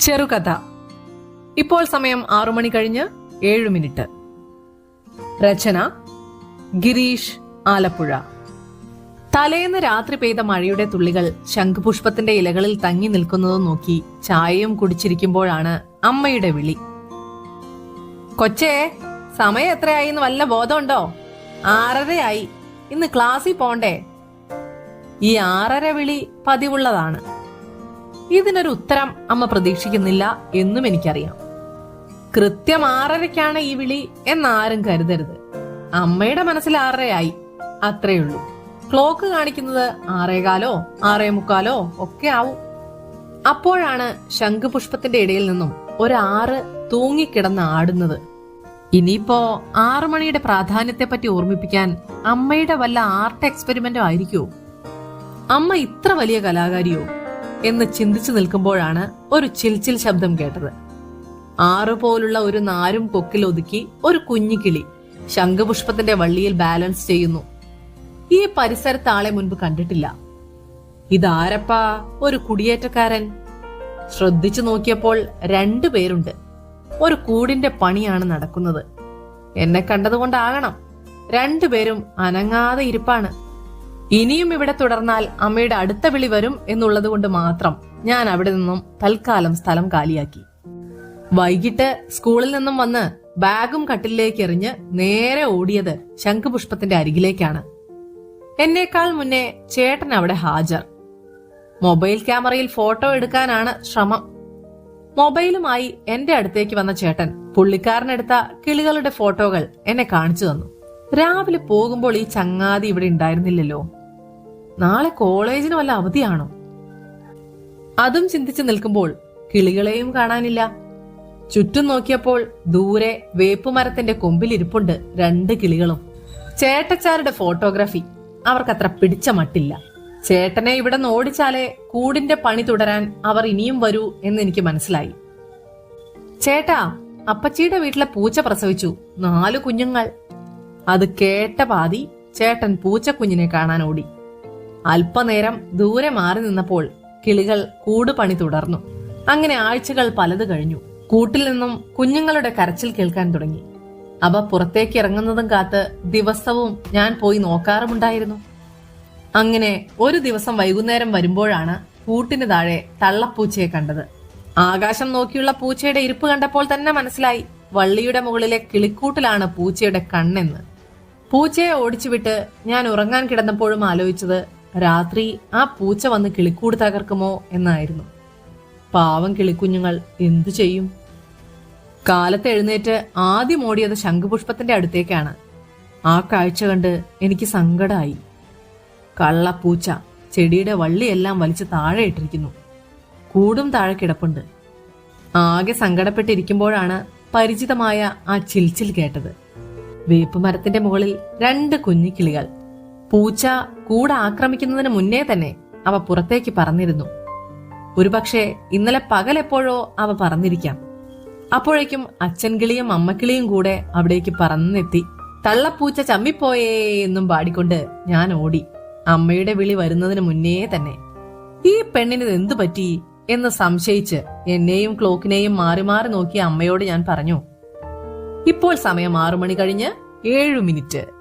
ചെറുകഥ. ഇപ്പോൾ സമയം ആറു മണി കഴിഞ്ഞ് ഏഴു മിനിറ്റ്. രചന ഗിരീഷ് ആലപ്പുഴ. തലേന്ന് രാത്രി പെയ്ത മഴയുടെ തുള്ളികൾ ശംഖുപുഷ്പത്തിന്റെ ഇലകളിൽ തങ്ങി നിൽക്കുന്നത് നോക്കി ചായയും കുടിച്ചിരിക്കുമ്പോഴാണ് അമ്മയുടെ വിളി. കൊച്ചേ സമയം എത്രയായി എന്ന് വല്ല ബോധമുണ്ടോ? ആറരയായി. ഇന്ന് ക്ലാസ്സിൽ പോണ്ടേ? ഈ ആറര വിളി പതിവുള്ളതാണ്. ഇതിനൊരു ഉത്തരം അമ്മ പ്രതീക്ഷിക്കുന്നില്ല എന്നും എനിക്കറിയാം. കൃത്യം ആറരയ്ക്കാണ് ഈ വിളി എന്നാരും കരുതരുത്. അമ്മയുടെ മനസ്സിൽ ആറരയായി. അത്രയുള്ളൂ. ക്ലോക്ക് കാണിക്കുന്നത് ആറേകാലോ ആറേ മുക്കാലോ ഒക്കെ ആവും. അപ്പോഴാണ് ശംഖുപുഷ്പത്തിന്റെ ഇടയിൽ നിന്നും ഒരു ഒരാറ് തൂങ്ങിക്കിടന്ന് ആടുന്നത്. ഇനിയിപ്പോ ആറു മണിയുടെ പ്രാധാന്യത്തെ പറ്റി ഓർമ്മിപ്പിക്കാൻ അമ്മയുടെ വല്ല ആർട്ട് എക്സ്പെരിമെന്റോ ആയിരിക്കുമോ അമ്മ ഇത്ര വലിയ കലാകാരിയോ? എന്ന് ചിന്തിച്ചു നിൽക്കുമ്പോഴാണ് ഒരു ചിൽച്ചിൽ ശബ്ദം കേട്ടത്. ആറു പോലുള്ള ഒരു നാരും കൊക്കിൽ ഒതുക്കി ഒരു കുഞ്ഞിക്കിളി ശംഖുപുഷ്പത്തിന്റെ വള്ളിയിൽ ബാലൻസ് ചെയ്യുന്നു. ഈ പരിസരത്ത് ആളെ മുൻപ് കണ്ടിട്ടില്ല. ഇതാരപ്പാ? ഒരു കുടിയേറ്റക്കാരൻ. ശ്രദ്ധിച്ചു നോക്കിയപ്പോൾ രണ്ടു പേരുണ്ട്. ഒരു കൂടിന്റെ പണിയാണ് നടക്കുന്നത്. എന്നെ കണ്ടതുകൊണ്ടാകണം. രണ്ടുപേരും അനങ്ങാതെ ഇരിപ്പാണ്. ഇനിയും ഇവിടെ തുടർന്നാൽ അമ്മയുടെ അടുത്ത വിളി വരും എന്നുള്ളത് കൊണ്ട് മാത്രം ഞാൻ അവിടെ നിന്നും തൽക്കാലം സ്ഥലം കാലിയാക്കി. വൈകിട്ട് സ്കൂളിൽ നിന്നും വന്ന് ബാഗും കട്ടിലേക്ക് എറിഞ്ഞ് നേരെ ഓടിയത് ശംഖുപുഷ്പത്തിന്റെ അരികിലേക്കാണ്. എന്നേക്കാൾ മുന്നേ ചേട്ടൻ അവിടെ ഹാജർ. മൊബൈൽ ക്യാമറയിൽ ഫോട്ടോ എടുക്കാനാണ് ശ്രമം. മൊബൈലുമായി എന്റെ അടുത്തേക്ക് വന്ന ചേട്ടൻ പുള്ളിക്കാരനെടുത്ത കിളികളുടെ ഫോട്ടോകൾ എന്നെ കാണിച്ചു തന്നു. രാവിലെ പോകുമ്പോൾ ഈ ചങ്ങാതി ഇവിടെ ഉണ്ടായിരുന്നില്ലല്ലോ. നാളെ കോളേജിന് വല്ല അവധിയാണോ? അതും ചിന്തിച്ചു നിൽക്കുമ്പോൾ കിളികളെയും കാണാനില്ല. ചുറ്റും നോക്കിയപ്പോൾ ദൂരെ വേപ്പുമരത്തിന്റെ കൊമ്പിലിരിപ്പുണ്ട് രണ്ട് കിളികളും. ചേട്ടച്ചാരുടെ ഫോട്ടോഗ്രാഫി അവർക്കത്ര പിടിച്ച മട്ടില്ല. ചേട്ടനെ ഇവിടെ ഓടിച്ചാലേ കൂടിന്റെ പണി തുടരാൻ അവർ ഇനിയും വരൂ എന്ന് എനിക്ക് മനസ്സിലായി. ചേട്ടാ അപ്പച്ചിയുടെ വീട്ടിലെ പൂച്ച പ്രസവിച്ചു. നാലു കുഞ്ഞുങ്ങൾ. അത് കേട്ട പാതി ചേട്ടൻ പൂച്ചക്കുഞ്ഞിനെ കാണാൻ ഓടി. അല്പനേരം ദൂരെ മാറി നിന്നപ്പോൾ കിളികൾ കൂട് പണി തുടർന്നു. അങ്ങനെ ആഴ്ചകൾ പലത് കഴിഞ്ഞു. കൂട്ടിൽ നിന്നും കുഞ്ഞുങ്ങളുടെ കരച്ചിൽ കേൾക്കാൻ തുടങ്ങി. അവ പുറത്തേക്ക് ഇറങ്ങുന്നതും കാത്ത് ദിവസവും ഞാൻ പോയി നോക്കാറുമുണ്ടായിരുന്നു. അങ്ങനെ ഒരു ദിവസം വൈകുന്നേരം വരുമ്പോഴാണ് കൂട്ടിന് താഴെ തള്ളപ്പൂച്ചയെ കണ്ടത്. ആകാശം നോക്കിയുള്ള പൂച്ചയുടെ ഇരിപ്പ് കണ്ടപ്പോൾ തന്നെ മനസ്സിലായി വള്ളിയുടെ മുകളിലെ കിളിക്കൂട്ടിലാണ് പൂച്ചയുടെ കണ്ണെന്ന്. പൂച്ചയെ ഓടിച്ചുവിട്ട് ഞാൻ ഉറങ്ങാൻ കിടന്നപ്പോഴും ആലോചിച്ചത് രാത്രി ആ പൂച്ച വന്ന് കിളിക്കൂട് തകർക്കുമോ എന്നായിരുന്നു. പാവം കിളിക്കുഞ്ഞുങ്ങൾ എന്തു ചെയ്യും? കാലത്ത് എഴുന്നേറ്റ് ആദ്യം ഓടിയത് ശംഖുപുഷ്പത്തിന്റെ അടുത്തേക്കാണ്. ആ കാഴ്ച കണ്ട് എനിക്ക് സങ്കടമായി കള്ളപ്പൂച്ച ചെടിയുടെ വള്ളിയെല്ലാം വലിച്ച് താഴെ ഇട്ടിരിക്കുന്നു. കൂടും താഴെ കിടപ്പുണ്ട്. ആകെ സങ്കടപ്പെട്ടിരിക്കുമ്പോഴാണ് പരിചിതമായ ആ ചിൽച്ചിൽ കേട്ടത്. വേപ്പുമരത്തിന്റെ മുകളിൽ രണ്ട് കുഞ്ഞിക്കിളികൾ പൂച്ച കൂടെ ആക്രമിക്കുന്നതിന് മുന്നേ തന്നെ അവ പുറത്തേക്ക് പറന്നിരുന്നു. ഒരുപക്ഷെ ഇന്നലെ പകലെപ്പോഴോ അവ പറന്നിരിക്കാം. അപ്പോഴേക്കും അച്ഛൻകിളിയും അമ്മക്കിളിയും കൂടെ അവിടേക്ക് പറന്നെത്തി. തള്ളപ്പൂച്ച ചമ്മിപ്പോയേ എന്നും പാടിക്കൊണ്ട് ഞാൻ ഓടി. അമ്മയുടെ വിളി വരുന്നതിന് മുന്നേ തന്നെ. ഈ പെണ്ണിന് എന്തു പറ്റി? എന്ന് സംശയിച്ച് എന്നെയും ക്ലോക്കിനെയും മാറി മാറി നോക്കിയ അമ്മയോട് ഞാൻ പറഞ്ഞു. ഇപ്പോൾ സമയം ആറു മണി കഴിഞ്ഞ് ഏഴു മിനിറ്റ്.